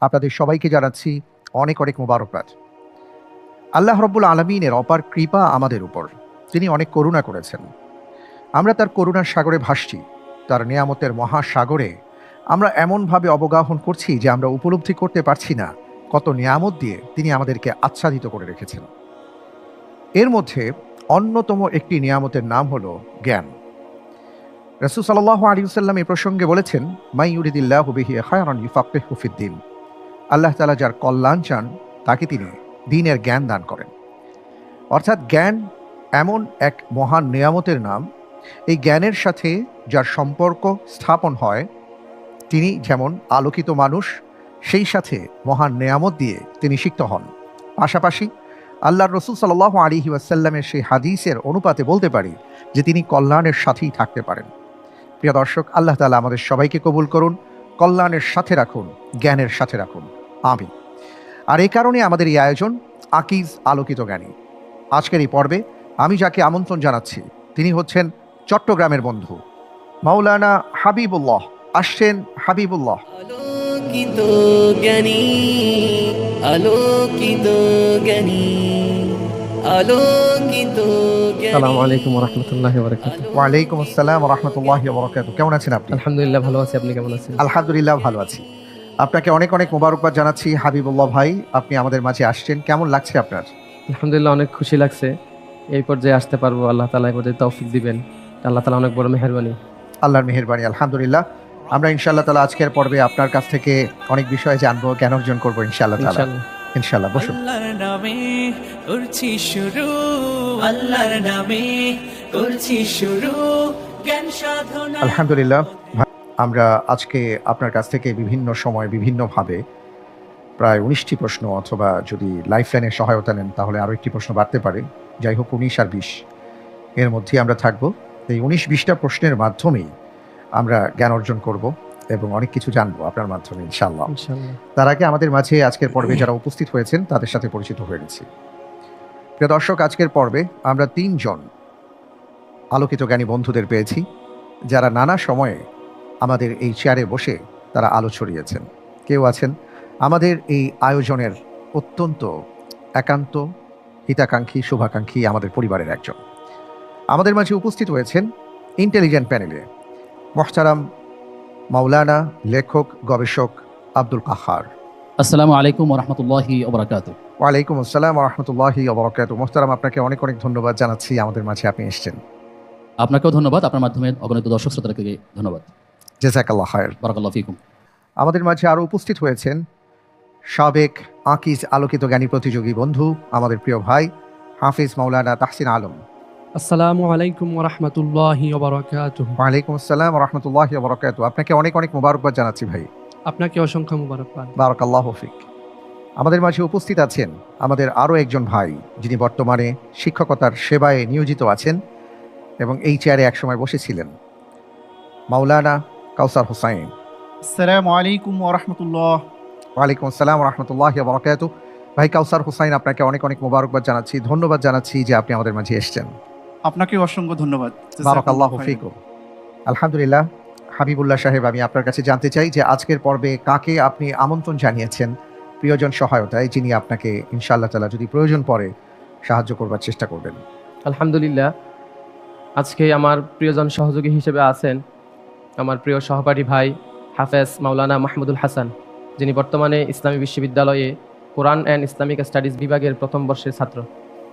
আপনাদের সবাইকে জানাচ্ছি অনেক অনেক মোবারকবাদ। আল্লাহ রব্বুল আলমিনের অপার কৃপা আমাদের উপর। তিনি অনেক করুণা করেছেন। আমরা তার করুণার সাগরে ভাসছি, তার নিয়ামতের মহাসাগরে আমরা এমনভাবে অবগাহন করছি যে আমরা উপলব্ধি করতে পারছি না কত নিয়ামত দিয়ে তিনি আমাদেরকে আচ্ছাদিত করে রেখেছেন। এর মধ্যে অন্যতম একটি নিয়ামতের নাম হল জ্ঞান। রসুল সাল্লাহ আলী সাল্লাম এই প্রসঙ্গে বলেছেন মাই উরিদিল্লাহ বিহি হায়ারন হুফিদ্দিন আল্লাহ তালা যার কল্যাণ চান, তাকে তিনি দিনের জ্ঞান দান করেন। অর্থাৎ জ্ঞান এমন এক মহান নিয়ামতের নাম। এই জ্ঞানের সাথে যার সম্পর্ক স্থাপন হয়, তিনি যেমন আলোকিত মানুষ, সেই সাথে মহান নেয়ামত দিয়ে তিনি সিক্ত হন। পাশাপাশি আল্লাহর রসুল সাল্লাহ আলী ওয়াসাল্লামের সেই হাদিসের অনুপাতে বলতে পারি যে তিনি কল্যাণের সাথেই থাকতে পারেন। প্রিয় দর্শক, আল্লাহ তালা আমাদের সবাইকে কবুল করুন, কল্যাণের সাথে রাখুন, জ্ঞানের সাথে রাখুন। আমি। আর এই কারণে আমাদের এই আয়োজন আকিজ আলোকিত জ্ঞানী। আজকের এই পর্বে আমি যাকে আমন্ত্রণ জানাচ্ছি তিনি হচ্ছেন চট্টগ্রামের বন্ধু মাওলানা হাবিবুল্লাহ আসছেন হাবিবুল্লাহ। আলোকিত জ্ঞানী আলোকিত জ্ঞানী আলোকিত আসসালামু আলাইকুম রহমতুল্লাহ বরকাত ওয়ালাইকুম আসসালাম রহমতুল্লাহ বরকাত কেমন আছেন আপনি? আলহামদুলিল্লাহ ভালো আছি। আপনি কেমন আছেন? আলহামদুলিল্লাহ ভালো আছি। আপনাকে অনেক অনেক মোবারকবাদ জানাচ্ছি হাবিবুল্লাহ ভাই। আপনি আমাদের মাঝে আসছেন। কেমন লাগছে আপনার? আলহামদুলিল্লাহ অনেক খুশি লাগছে। এই পর্যায়ে আসতে পারব। আল্লাহ তালা এই পর্যায়ে তৌফিক দিবেন। আল্লাহ তালা অনেক বড় মেহরবানি। আল্লাহর মেহেরবানি আলহামদুলিল্লাহ। আমরা ইনশাআল্লাহ তালা আজকের পর্বে আপনার কাছ থেকে অনেক বিষয়ে জানব জ্ঞান অর্জন করব ইনশাআল্লাহ তালা ইনশাআল্লাহ। ইনশাআল্লাহ বসুন। আল্লাহর নামে করছি শুরু। আল্লাহর নামে করছি শুরু। জ্ঞান সাধনা। আলহামদুলিল্লাহ। ভাই, আমরা আজকে আপনার কাছ থেকে বিভিন্ন সময় বিভিন্নভাবে প্রায় উনিশটি প্রশ্ন অথবা যদি লাইফ লাইনের সহায়তা নেন তাহলে আরও একটি প্রশ্ন বাড়তে পারে। যাই হোক উনিশ আর বিশ। এর মধ্যেই আমরা থাকব। এই উনিশ বিশটা প্রশ্নের মাধ্যমেই আমরা জ্ঞান অর্জন করব এবং অনেক কিছু জানব আপনার মাধ্যমে ইনশাআল্লাহ। তার আগে আমাদের মাঝে আজকের পর্বে যারা উপস্থিত হয়েছেন তাদের সাথে পরিচিত হয়ে গেছি। প্রিয় দর্শক আজকের পর্বে আমরা তিনজন আলোকিত জ্ঞানী বন্ধুদের পেয়েছি যারা নানা সময়ে আমাদের এই চেয়ারে বসে তারা আলো ছড়িয়েছেন। কেউ আছেন? আমাদের এই আয়োজনের অত্যন্ত একান্ত হিতাকাঙ্ক্ষী শুভাকাঙ্ক্ষী আমাদের পরিবারের একজন। আমাদের মাঝে উপস্থিত হয়েছেন ইন্টেলিজেন্ট প্যানেলে মোহতারাম মাওলানা লেখক গবেষক আব্দুল কাহার। আসসালামু আলাইকুম রহমতুল্লাহি ওবরাকাত ওয়ালাইকুম আসসালাম রহমতুল্লাহি অবরকাত মোহতারাম আপনাকে অনেক অনেক ধন্যবাদ জানাচ্ছি আমাদের মাঝে আপনি এসছেন। আপনাকেও ধন্যবাদ। আপনার মাধ্যমে অগণিত দর্শক শ্রোতাকে ধন্যবাদ। জেজাকাল্লাহ খায়ের। বারাকাল্লাহ ফিকুম। আমাদের মাঝে আরও উপস্থিত হয়েছেন সাবেক আকিজ আলোকিত জ্ঞানী প্রতিযোগী বন্ধু আমাদের প্রিয় ভাই হাফিজ মাওলানা তাহসিন আলম। আসসালামু আলাইকুম ওরহমতুল্লাহি ওবরাকাতুহ ওয়ালাইকুম আসসালাম রহমতুল্লাহি অবরকাত আপনাকে অনেক অনেক মোবারকবাদ জানাচ্ছি ভাই। আপনাকে অসংখ্য মুবারকবাদ। বারাকাল্লাহ ফিক। আমাদের মাঝে উপস্থিত আছেন আমাদের আরও একজন ভাই যিনি বর্তমানে শিক্ষকতার সেবায় নিয়োজিত আছেন এবং এই চেয়ারে একসময় বসেছিলেন। মাওলানা কাউসার হোসাইন। আসসালামু আলাইকুম ওরহমতুল্লাহ ওয়ালাইকুম আসসালাম রহমতুল্লাহ বরকাত ভাই কাউসার হোসাইন আপনাকে অনেক অনেক মোবারকবাদ জানাচ্ছি ধন্যবাদ জানাচ্ছি যে আপনি আমাদের মাঝে এসেছেন। আপনাকে অসংখ্য ধন্যবাদ। বারাকাল্লাহ ফিকুম। আলহামদুলিল্লাহ হাবিবুল্লাহ সাহেব আমি আপনার কাছে জানতে চাই যে আজকের পর্বে কাকে আপনি আমন্ত্রণ জানিয়েছেন? প্রিয়জন সহায়তায় যিনি আপনাকে ইনশাআল্লাহ তালা যদি প্রয়োজন পড়ে সাহায্য করবার চেষ্টা করবেন। আলহামদুলিল্লাহ আজকে আমার প্রিয়জন সহযোগী হিসেবে আছেন আমার প্রিয় সহপাঠী ভাই হাফেজ মাওলানা মাহমুদুল হাসান যিনি বর্তমানে ইসলামী বিশ্ববিদ্যালয়ে কোরআন অ্যান্ড ইসলামিক স্টাডিজ বিভাগের প্রথম বর্ষের ছাত্র।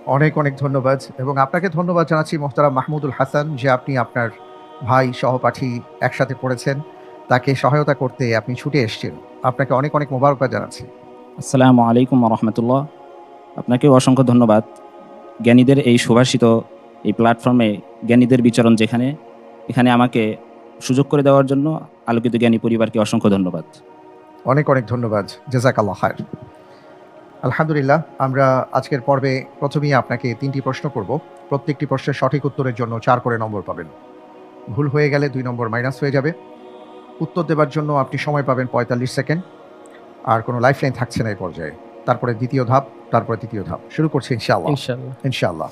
অনেক অনেক ধন্যবাদ এবং আপনাকে ধন্যবাদ জানাচ্ছি মোহতারা মাহমুদুল হাসান যে আপনি আপনার ভাই সহপাঠী একসাথে পড়েছেন তাকে সহায়তা করতে আপনি ছুটে এসেছেন। আপনাকে অনেক অনেক মোবারকবাদ জানাচ্ছি। আসসালামু আলাইকুম রহমতুল্লাহ। আপনাকেও অসংখ্য ধন্যবাদ। জ্ঞানীদের এই সুভাষিত এই প্ল্যাটফর্মে জ্ঞানীদের বিচরণ যেখানে এখানে আমাকে সুযোগ করে দেওয়ার জন্য আলোকিত জ্ঞানী পরিবারকে অসংখ্য ধন্যবাদ। অনেক অনেক ধন্যবাদ। জেজাকাল্লাহ খায়ের। আলহামদুলিল্লাহ আমরা আজকের পর্বে প্রথমেই আপনাকে তিনটি প্রশ্ন করব। প্রত্যেকটি প্রশ্নের সঠিক উত্তরের জন্য চার করে নম্বর পাবেন। ভুল হয়ে গেলে দুই নম্বর মাইনাস হয়ে যাবে। উত্তর দেবার জন্য আপনি সময় পাবেন পঁয়তাল্লিশ সেকেন্ড। আর কোনো লাইফ লাইন থাকছে না এই পর্যায়ে। তারপরে দ্বিতীয় ধাপ তারপরে তৃতীয় ধাপ। শুরু করছি ইনশাআল্লাহ। ইনশাআল্লাহ। ইনশাআল্লাহ।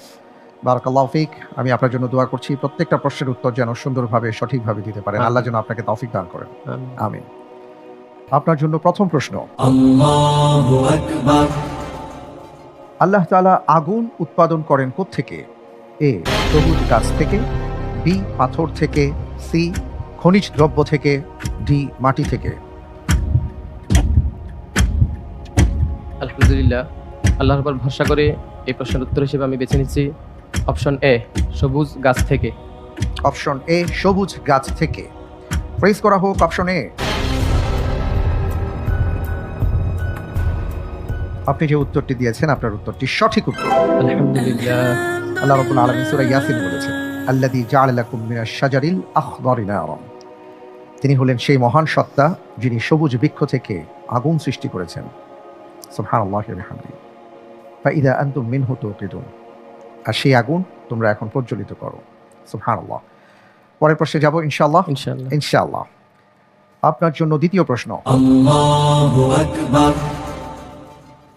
বারাকাল্লাহ ফিক। আমি আপনার জন্য দোয়া করছি প্রত্যেকটা প্রশ্নের উত্তর যেন সুন্দরভাবে সঠিকভাবে দিতে পারেন। আল্লাহ যেন আপনাকে তৌফিক দান করেন। আমিন। আমিন। আপনার জন্য প্রথম প্রশ্ন। আল্লাহু আকবার। আল্লাহ তাআলা আগুন উৎপাদন করেন থেকে এ সবুজ গাছ থেকে বি পাথর থেকে সি খনিজ দ্রব্য থেকে ডি মাটি থেকে। আলহামদুলিল্লাহ। আল্লাহর উপর ভরসা করে এই প্রশ্নের উত্তর হিসেবে আমি বেছে নিচ্ছি। অপশন এ সবুজ গাছ থেকে। অপশন এ সবুজ গাছ থেকে। প্রেস করা হোক অপশন এ আপনি যে উত্তরটি দিয়েছেন আপনার উত্তরটি সঠিক উত্তর। আলহামদুলিল্লাহ। আল্লাহ রাব্বুল আলামিন সূরা ইয়াসিন বলেছেন আল্লাযী জাআলা লাকুম মিনাশ শাজারিল আখদারি তিনি হলেন সেই মহান সত্তা যিনি সবুজ বৃক্ষ থেকে আগুন সৃষ্টি করেছেন। সুবহানাল্লাহি ওয়া বিহামদিহি। ফাইদা আনতুম মিনহু তুকিদুন আর সেই আগুন তোমরা এখন প্রজ্বলিত করো। সুবহানাল্লাহ। পরের প্রশ্নে যাব ইনশাল্লাহ ইনশাল্লাহ ইনশাআল্লাহ। আপনার জন্য দ্বিতীয় প্রশ্ন।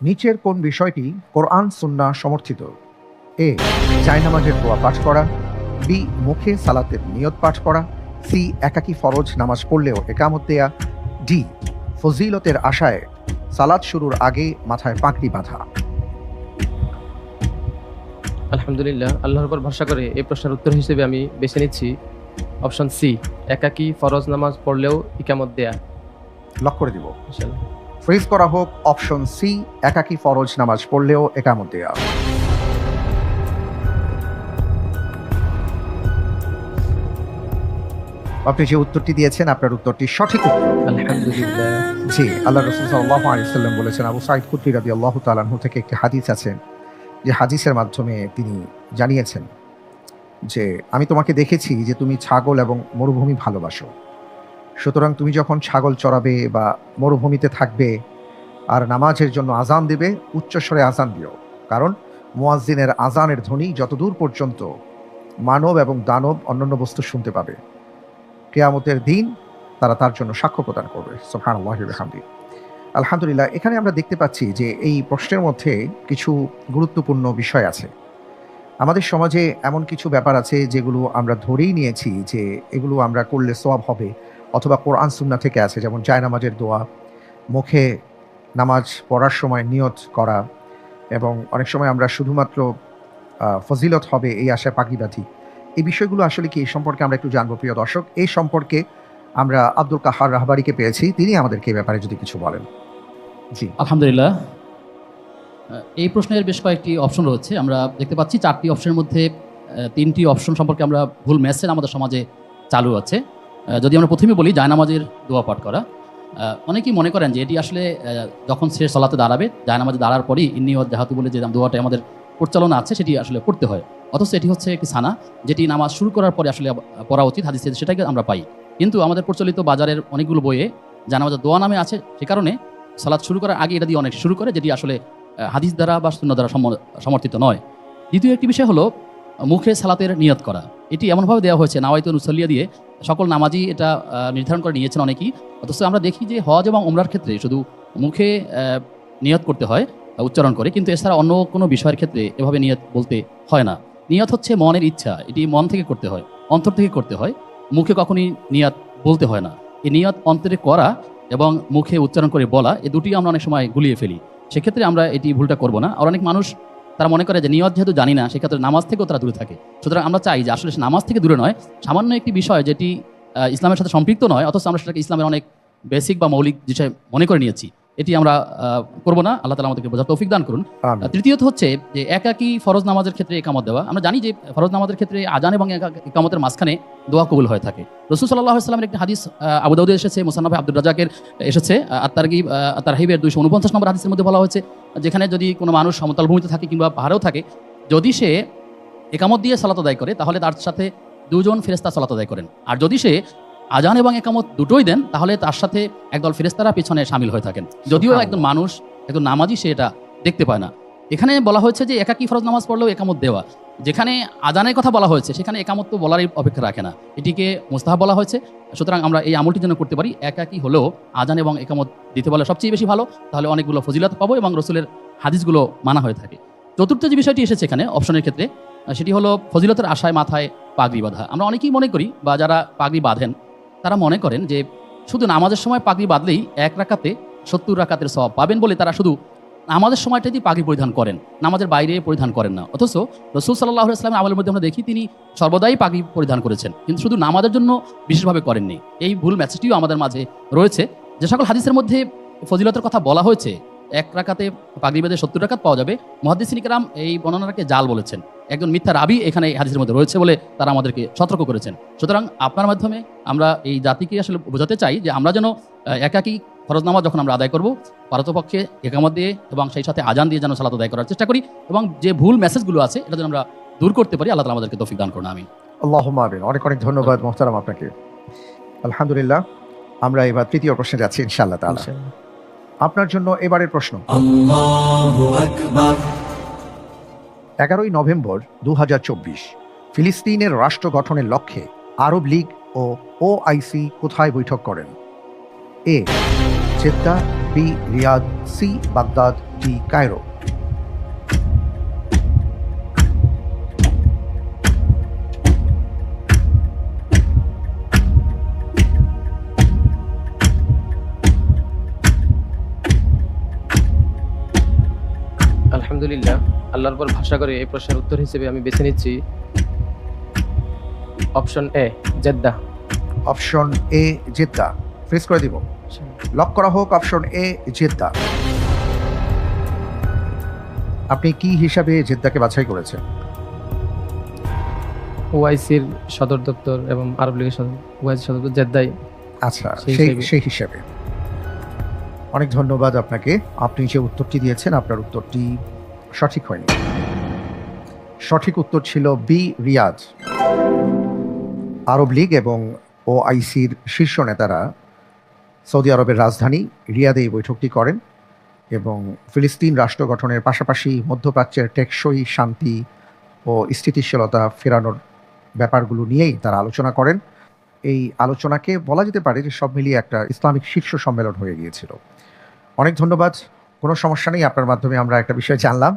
নিচের কোন বিষয়টি কোরআন সুন্না সমর্থিত? এ জায়নামাজের দোয়া পাঠ করা। বি মুখে সালাতের নিয়ত পাঠ করা। সি একাকী ফরজ নামাজ পড়লেও একামত দেয়া। ডি ফজিলতের আশায় সালাত শুরুর আগে মাথায় পাকড়ি বাঁধা। আলহামদুলিল্লাহ আল্লাহর উপর ভরসা করে এই প্রশ্নের উত্তর হিসেবে আমি বেছে নিচ্ছি। অপশন সি একাকি ফরজ নামাজ পড়লেও ইকামত দেয়া। লক করে দিব। ফ্রিজ করা হোক অপশন সি একাকী ফরজ নামাজ পড়লেও একামত দেয়া। আপনি যে উত্তরটি দিয়েছেন আপনার উত্তরটি সঠিক আলহামদুলিল্লাহ। জি আল্লাহ রসুল সাল্লাহ বলেছেন আবু সাইদ কুদ্রি রাদি আল্লাহ তালাহু থেকে একটি হাদিস আছে। যে হাদিসের মাধ্যমে তিনি জানিয়েছেন যে, আমি তোমাকে দেখেছি যে তুমি ছাগল এবং মরুভূমি ভালোবাসো। সুতরাং তুমি যখন ছাগল চড়াবে বা মরুভূমিতে থাকবে আর নামাজের জন্য আজান দেবে, উচ্চস্বরে আজান দিও। কারণ মুয়াজ্জিনের আজানের ধ্বনি যতদূর পর্যন্ত মানব এবং দানব অন্যান্য বস্তু শুনতে পাবে, কেয়ামতের দিন তারা তার জন্য সাক্ষ্য প্রদান করবে। সোফান আল্লাহামদি আলহামদুলিল্লাহ, এখানে আমরা দেখতে পাচ্ছি যে এই প্রশ্নের মধ্যে কিছু গুরুত্বপূর্ণ বিষয় আছে। আমাদের সমাজে এমন কিছু ব্যাপার আছে যেগুলো আমরা ধরেই নিয়েছি যে এগুলো আমরা করলে সওয়াব হবে অথবা কোরআন সুন্না থেকে আছে, যেমন জায়নামাজের দোয়া, মুখে নামাজ পড়ার সময় নিয়ত করা এবং অনেক সময় আমরা শুধুমাত্র ফজিলত হবে এই আশায় পাখি বাঁধি। এই বিষয়গুলো আসলে কি এই সম্পর্কে আমরা একটু জানব, প্রিয় দর্শক? এই সম্পর্কে আমরা আব্দুল কাহার রাহবারিকে পেয়েছি। তিনি আমাদেরকে ব্যাপারে যদি কিছু বলেন। জি। আলহামদুলিল্লাহ। এই প্রশ্নের বেশ কয়েকটি অপশন রয়েছে। আমরা দেখতে পাচ্ছি চারটি অপশনের মধ্যে তিনটি অপশন সম্পর্কে আমরা ভুল মেসেজ আমাদের সমাজে চালু আছে। যদি আমরা প্রথমে বলি, জায়নামাজের দোয়া পাঠ করা। অনেকেই মনে করেন যে এটি আসলে যখন সে সলাতে দাঁড়াবে, জায়নামাজে দাঁড়ার পরই ইন্নিয়ত জাহাতু বলে যে দোয়াটা আমাদের পরিচালনা আছে, সেটি আসলে পড়তে হয়। অথচ এটি হচ্ছে একটি সানা, যেটি নামাজ শুরু করার পরে আসলে পড়া উচিত, হাদিসে সেটাকে আমরা পাই। কিন্তু আমাদের প্রচলিত বাজারের অনেকগুলো বইয়ে জানামাজের দোয়া নামে আছে, সে কারণে সালাদ শুরু করার আগে এটা দিয়ে অনেক শুরু করে, যেটি আসলে হাদিস দ্বারা বা শূন্য দ্বারা সমর্থিত নয়। দ্বিতীয় একটি বিষয় হলো, মুখে সালাতের নিয়ত করা। এটি এমনভাবে দেওয়া হয়েছে নাওয়াইতো নুসল্লিয়া দিয়ে সকল নামাজি এটা নির্ধারণ করে নিয়েছেন অনেকেই। অথচ আমরা দেখি যে হজ এবং ওমরার ক্ষেত্রে শুধু মুখে নিয়ত করতে হয় উচ্চারণ করে, কিন্তু এছাড়া অন্য কোনো বিষয়ের ক্ষেত্রে এভাবে নিয়ত বলতে হয় না। নিয়ত হচ্ছে মনের ইচ্ছা, এটি মন থেকে করতে হয়, অন্তর থেকে করতে হয়। মুখে কখনই নিয়ত বলতে হয় না। এই নিয়ত অন্তরে করা এবং মুখে উচ্চারণ করে বলা, এই দুটি আমরা অনেক সময় গুলিয়ে ফেলি। সেক্ষেত্রে আমরা এটি ভুলটা করব না। আর অনেক মানুষ, তারা মনে করে যে নিয়ত যেহেতু জানি না, সেক্ষেত্রে নামাজ থেকেও তারা দূরে থাকে। সুতরাং আমরা চাই যে আসলে নামাজ থেকে দূরে নয়, সামান্য একটি বিষয় যেটি ইসলামের সাথে সম্পৃক্ত নয়, অথচ আমরা সেটাকে ইসলামের অনেক বেসিক বা মৌলিক বিষয় মনে করে নিয়েছি। এটি আমরা করব না। আল্লাহ তালা আমাদেরকে বোঝার তৌফিক দান করুন। তৃতীয়ত হচ্ছে যে একাকি ফরজ নামাজের ক্ষেত্রে একামত দেওয়া। আমরা জানি যে ফরজ নামাজের ক্ষেত্রে আজান এবং একা- একামতের মাঝখানে দোয়া কবুল হয়ে থাকে। রসুল সাল্লাহ সাল্লামের একটি হাদিস আহ, এসেছে মুসান্নফে আব্দুল রাজাকের এসেছে। আত্মারগিব আত্মারহিবের দুইশো উনপঞ্চাশ নম্বর হাদিসের মধ্যে বলা হয়েছে যেখানে যদি কোনো মানুষ সমতল ভূমিতে থাকে কিংবা পাহাড়েও থাকে যদি সে একামত দিয়ে সালাত আদায় করে তাহলে তার সাথে দুজন ফেরেস্তা সালাত আদায় করেন। আর যদি সে আজান এবং একামত দুটোই দেন তাহলে তার সাথে একদল ফেরেস্তারা পেছনে সামিল হয়ে থাকেন। যদিও একজন মানুষ একজন নামাজি সে এটা দেখতে পায় না। এখানে বলা হয়েছে যে একাকি ফরজ নামাজ পড়লেও একামত দেওয়া। যেখানে আজানের কথা বলা হয়েছে সেখানে একামত তো বলারই অপেক্ষা রাখে না। এটিকে মুস্তাহাব বলা হয়েছে। সুতরাং আমরা এই আমলটি যেন করতে পারি একাকি হলেও আজান এবং একামত দিতে বলে সবচেয়ে বেশি ভালো তাহলে অনেকগুলো ফজিলত পাবো এবং রসুলের হাদিসগুলো মানা হয়ে থাকে। চতুর্থ যে বিষয়টি এসেছে এখানে অপশনের ক্ষেত্রে সেটি হলো ফজিলতের আশায় মাথায় পাগড়ি বাঁধা। আমরা অনেকেই মনে করি বা যারা পাগড়ি বাঁধেন তারা মনে করেন যে শুধু নামাজের সময় পাগড়ি বাঁধলেই এক রাখাতে সত্তর রাখাতের সব পাবেন বলে তারা শুধু নামাজের সময়টাতেই পাগড়ি পরিধান করেন, নামাজের বাইরে পরিধান করেন না। অথচ রসুল সাল্লাহ ইসলামের আমলের মধ্যে আমরা দেখি, তিনি সর্বদাই পাগড়ি পরিধান করেছেন, কিন্তু শুধু নামাজের জন্য বিশেষভাবে করেননি। এই ভুল মেসেজটিও আমাদের মাঝে রয়েছে। যে সকল হাদিসের মধ্যে ফজিলতের কথা বলা হয়েছে এক রাকাতে পাগড়ি বেঁধে সত্তর রাকাত পাওয়া যাবে। মহাদিসিনিকরাম এই বর্ণনাটাকে জাল বলেছেন। একজন মিথ্যা রাবি এখানে এই হাদিসের মধ্যে রয়েছে বলে তারা আমাদেরকে সতর্ক করেছেন। সুতরাং আপনার মাধ্যমে আমরা এই জাতিকে আসলে বোঝাতে চাই যে আমরা যেন একাকী ফরজ নামাজ যখন আমরা আদায় করব পারতপক্ষে একামত দিয়ে এবং সেই সাথে আজান দিয়ে যেন সালাত আদায় করার চেষ্টা করি এবং যে ভুল মেসেজগুলো আছে এটা যেন আমরা দূর করতে পারি আল্লাহ আমাদেরকে তৌফিক দান করুন আমি আল্লাহ অনেক অনেক ধন্যবাদ মোহতারাম আপনাকে। আলহামদুলিল্লাহ আমরা এবার তৃতীয় প্রশ্নে যাচ্ছি ইনশাআল্লাহ তাআলা। আপনার জন্য এবারের প্রশ্ন। এগারোই নভেম্বর দু হাজার চব্বিশ ফিলিস্তিনের রাষ্ট্র গঠনের লক্ষ্যে আরব লীগ ও ও আইসি কোথায় বৈঠক করেন? A Jeddah B Riyadh C Baghdad D Cairo. আলহামদুলিল্লাহ আল্লাহর পর ভাষা করে এই প্রশ্নের উত্তর হিসেবে আমি বেছে নিচ্ছি। Option A Jeddah. Option A Jeddah. Fresh করে দিব। লক করা হোক অপশন এ জেদ্দা। আপনি কি হিসাবে জেদ্দাকে বাছাই করেছেন? ওআইসির সদর দপ্তর এবং আরব লীগের সদর ওআইসি সদর দপ্তর জেদ্দাই। আচ্ছা সেই সেই সেই হিসাবে। অনেক ধন্যবাদ আপনাকে। আপনি যে উত্তরটি দিয়েছেন আপনার উত্তরটি সঠিক হয়নি। সঠিক উত্তর ছিল বি, রিয়াজ। আরব লীগ এবং ওআইসির শীর্ষ নেতারা সৌদি আরবের রাজধানী রিয়াদে এই বৈঠকটি করেন এবং ফিলিস্তিন রাষ্ট্র গঠনের পাশাপাশি মধ্যপ্রাচ্যের টেকসই শান্তি ও স্থিতিশীলতা ফেরানোর ব্যাপারগুলো নিয়েই তারা আলোচনা করেন। এই আলোচনাকে বলা যেতে পারে যে সব মিলিয়ে একটা ইসলামিক শীর্ষ সম্মেলন হয়ে গিয়েছিল। অনেক ধন্যবাদ। কোনো সমস্যা নেই আপনার মাধ্যমে আমরা একটা বিষয় জানলাম।